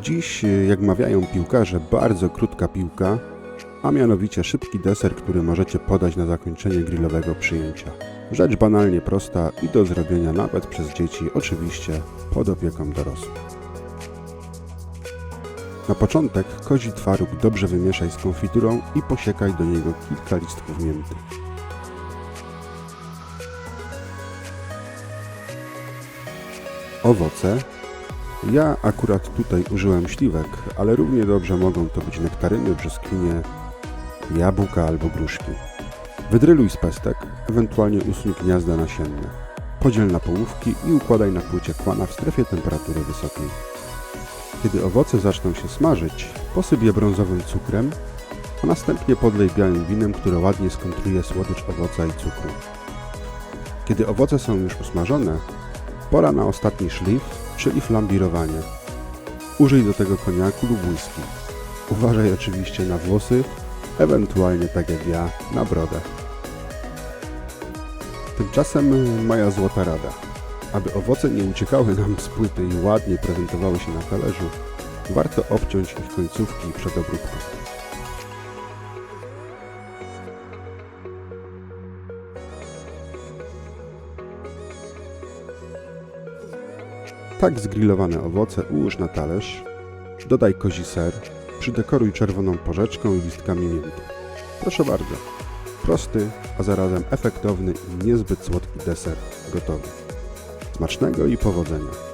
Dziś, y, jak mawiają piłkarze, bardzo krótka piłka, a mianowicie szybki deser, który możecie podać na zakończenie grillowego przyjęcia. Rzecz banalnie prosta i do zrobienia nawet przez dzieci, oczywiście pod opieką dorosłych. Na początek kozi twaróg dobrze wymieszaj z konfiturą i posiekaj do niego kilka listków mięty. Owoce. Ja akurat tutaj użyłem śliwek, ale równie dobrze mogą to być nektaryny, brzoskwinie, jabłka albo gruszki. Wydryluj z pestek, ewentualnie usuń gniazda nasienne. Podziel na połówki i układaj na płycie kłana w strefie temperatury wysokiej. Kiedy owoce zaczną się smażyć, posyp je brązowym cukrem, a następnie podlej białym winem, które ładnie skontruje słodycz owoca i cukru. Kiedy owoce są już usmażone, pora na ostatni szlif, czyli flambirowanie. Użyj do tego koniaku lub whisky. Uważaj oczywiście na włosy, ewentualnie tak jak ja, na brodę. Tymczasem moja złota rada. Aby owoce nie uciekały nam z płyty i ładnie prezentowały się na talerzu, warto obciąć ich końcówki przed obróbką. Tak zgrillowane owoce ułóż na talerz, dodaj kozi ser, przydekoruj czerwoną porzeczką i listkami mięty. Proszę bardzo. Prosty, a zarazem efektowny i niezbyt słodki deser gotowy. Smacznego i powodzenia.